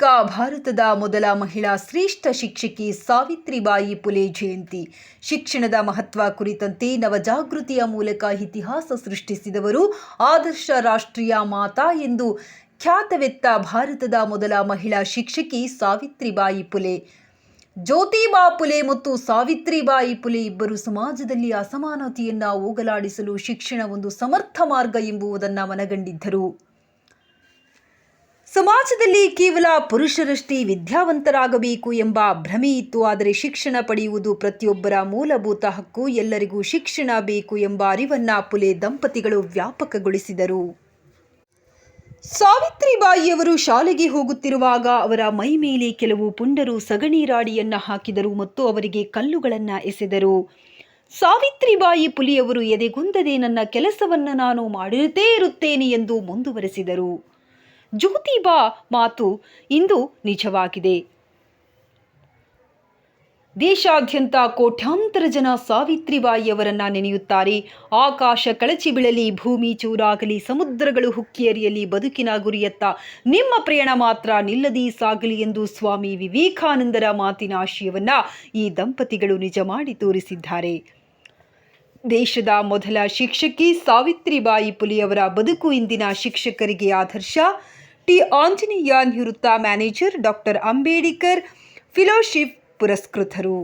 ಭಾರತದ ಮೊದಲ ಮಹಿಳಾ ಶ್ರೇಷ್ಠ ಶಿಕ್ಷಕಿ ಸಾವಿತ್ರಿಬಾಯಿ ಪುಲೆ ಜಯಂತಿ. ಶಿಕ್ಷಣದ ಮಹತ್ವ ಕುರಿತಂತೆ ನವಜಾಗೃತಿಯ ಮೂಲಕ ಇತಿಹಾಸ ಸೃಷ್ಟಿಸಿದವರು ಆದರ್ಶ ರಾಷ್ಟ್ರೀಯ ಮಾತಾ ಎಂದು ಖ್ಯಾತವೆತ್ತ ಭಾರತದ ಮೊದಲ ಮಹಿಳಾ ಶಿಕ್ಷಕಿ ಸಾವಿತ್ರಿಬಾಯಿ ಪುಲೆ. ಜ್ಯೋತಿಬಾ ಪುಲೆ ಮತ್ತು ಸಾವಿತ್ರಿಬಾಯಿ ಪುಲೆ ಇಬ್ಬರು ಸಮಾಜದಲ್ಲಿ ಅಸಮಾನತೆಯನ್ನು ಹೋಗಲಾಡಿಸಲು ಶಿಕ್ಷಣ ಒಂದು ಸಮರ್ಥ ಮಾರ್ಗ ಎಂಬುದನ್ನು ಮನಗಂಡಿದ್ದರು. ಸಮಾಜದಲ್ಲಿ ಕೇವಲ ಪುರುಷರಷ್ಟೇ ವಿದ್ಯಾವಂತರಾಗಬೇಕು ಎಂಬ ಭ್ರಮೆ ಇತ್ತು. ಆದರೆ ಶಿಕ್ಷಣ ಪಡೆಯುವುದು ಪ್ರತಿಯೊಬ್ಬರ ಮೂಲಭೂತ ಹಕ್ಕು. ಎಲ್ಲರಿಗೂ ಶಿಕ್ಷಣ ಬೇಕು ಎಂಬ ಅರಿವನ್ನ ಪುಲೆ ದಂಪತಿಗಳು ವ್ಯಾಪಕಗೊಳಿಸಿದರು. ಸಾವಿತ್ರಿಬಾಯಿಯವರು ಶಾಲೆಗೆ ಹೋಗುತ್ತಿರುವಾಗ ಅವರ ಮೈ ಮೇಲೆ ಕೆಲವು ಪುಂಡರು ಸಗಣಿ ರಾಡಿಯನ್ನು ಹಾಕಿದರು ಮತ್ತು ಅವರಿಗೆ ಕಲ್ಲುಗಳನ್ನು ಎಸೆದರು. ಸಾವಿತ್ರಿಬಾಯಿ ಪುಲಿಯವರು ಎದೆಗುಂದದೆ ನನ್ನ ಕೆಲಸವನ್ನು ನಾನು ಮಾಡಿರುತ್ತೇ ಇರುತ್ತೇನೆ ಎಂದು ಮುಂದುವರೆಸಿದರು. ಜ್ಯೋತಿಬಾ ಮಾತು ಇಂದು ನಿಜವಾಗಿದೆ. ದೇಶಾದ್ಯಂತ ಕೋಟ್ಯಾಂತರ ಜನ ಸಾವಿತ್ರಿಬಾಯಿಯವರನ್ನ ನೆನೆಯುತ್ತಾರೆ. ಆಕಾಶ ಕಳಚಿ ಬೀಳಲಿ, ಭೂಮಿ ಚೂರಾಗಲಿ, ಸಮುದ್ರಗಳು ಹುಕ್ಕಿಯರಿಯಲಿ ಬದುಕಿನ ಗುರಿಯತ್ತ ನಿಮ್ಮ ಪ್ರಯಾಣ ಮಾತ್ರ ನಿಲ್ಲದಿ ಸಾಗಲಿ ಎಂದು ಸ್ವಾಮಿ ವಿವೇಕಾನಂದರ ಮಾತಿನ ಆಶಯವನ್ನ ಈ ದಂಪತಿಗಳು ನಿಜ ಮಾಡಿ ತೋರಿಸಿದ್ದಾರೆ. ದೇಶದ ಮೊದಲ ಶಿಕ್ಷಕಿ ಸಾವಿತ್ರಿಬಾಯಿ ಪುಲಿಯವರ ಬದುಕು ಇಂದಿನ ಶಿಕ್ಷಕರಿಗೆ ಆದರ್ಶ. ಟಿ ಆಂಜನೇಯ ನಿವೃತ್ತ ಮ್ಯಾನೇಜರ್ ಡಾಕ್ಟರ್ ಅಂಬೇಡ್ಕರ್ ಫಿಲೋಶಿಪ್ ಪುರಸ್ಕೃತರು